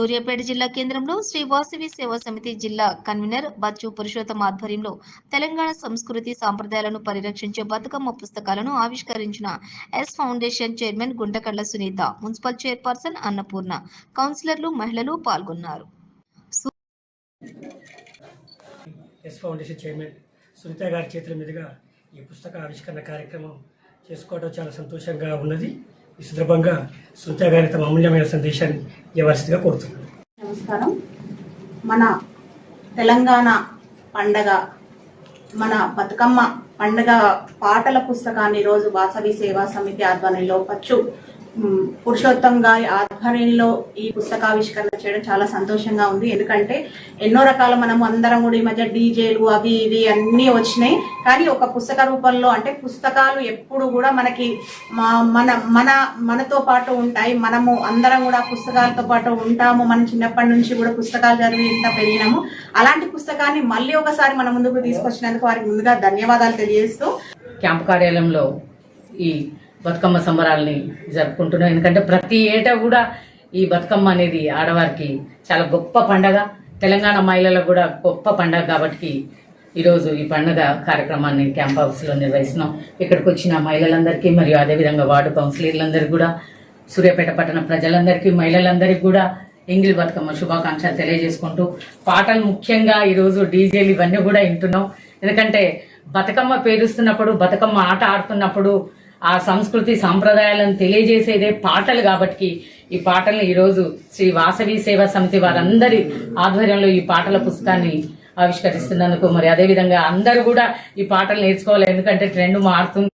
సూర్యాపేట జిల్లా కేంద్రంలో శ్రీ వాసవి సేవా సమితి జిల్లా కన్వీనర్ బచ్చు పురుషోత్తమ ఆధ్వర్యంలో తెలంగాణ సంస్కృతి సాంప్రదాయాలను పరిరక్షించే బతుకమ్మ పుస్తకాలను ఆవిష్కరించిన S foundation chairman Guntakalla Sunitha municipal chairperson Annapurna కౌన్సిలర్లు మహిళలు పాల్గొన్నారు. ఎస్ ఫౌండేషన్ చైర్మన్ సునీత గారి చేతుల మీదుగా ఈ పుస్తక ఆవిష్కరణ కార్యక్రమం చేసుకోవడం చాలా సంతోషంగా ఉన్నది. ఈ సందర్భంగా సునీత గారి తమ అమూల్యమైన సందేశాన్ని ఇవ్వాల్సిందిగా కోరుతున్నాను. నమస్కారం. మన తెలంగాణ పండగ మన బతుకమ్మ పండగ పాటల పుస్తకాన్ని రోజు వాసవి సేవా సమితి ఆధ్వర్యంలో పచ్చు పురుషోత్తం గారి ఆధ్వర్యంలో ఈ పుస్తకావిష్కరణ చేయడం చాలా సంతోషంగా ఉంది. ఎందుకంటే ఎన్నో రకాల మనం అందరం కూడా ఈ మధ్య డీజేలు అవి ఇవి అన్నీ వచ్చినాయి. కానీ ఒక పుస్తక రూపంలో అంటే పుస్తకాలు ఎప్పుడు కూడా మనకి మా- మన మన మనతో పాటు ఉంటాయి. మనము అందరం కూడా పుస్తకాలతో పాటు ఉంటాము. మనం చిన్నప్పటి నుంచి కూడా పుస్తకాలు చదివి ఇంత పెరిగినాము. అలాంటి పుస్తకాన్ని మళ్ళీ ఒకసారి మన ముందుకు తీసుకొచ్చినందుకు వారికి ముందుగా ధన్యవాదాలు తెలియజేస్తూ క్యాంప్ కార్యాలయంలో ఈ బతుకమ్మ సంబరాల్ని జరుపుకుంటున్నాం. ఎందుకంటే ప్రతి ఏటా కూడా ఈ బతుకమ్మ అనేది ఆడవారికి చాలా గొప్ప పండగ. తెలంగాణ మహిళలకు కూడా గొప్ప పండగ కాబట్టి ఈరోజు ఈ పండగ కార్యక్రమాన్ని క్యాంప్ హౌస్లో నిర్వహిస్తున్నాం. ఇక్కడికి వచ్చిన మహిళలందరికీ మరియు అదేవిధంగా వార్డు కౌన్సిలర్లందరికీ కూడా సూర్యాపేట పట్టణ ప్రజలందరికీ మహిళలందరికీ కూడా ఎంగిలి బతుకమ్మ శుభాకాంక్షలు తెలియజేసుకుంటూ పాటలు ముఖ్యంగా ఈరోజు డీజేలు ఇవన్నీ కూడా వింటున్నాం. ఎందుకంటే బతుకమ్మ పేరుస్తున్నప్పుడు బతుకమ్మ ఆట ఆడుతున్నప్పుడు ఆ సంస్కృతి సాంప్రదాయాలను తెలియజేసేదే పాటలు కాబట్టి ఈ పాటలను ఈరోజు శ్రీ వాసవి సేవా సమితి వారందరి ఆధ్వర్యంలో ఈ పాటల పుస్తకాన్ని ఆవిష్కరిస్తున్నందుకు మరి అదేవిధంగా అందరూ కూడా ఈ పాటలు నేర్చుకోవాలి. ఎందుకంటే ట్రెండ్ మారుతుంది.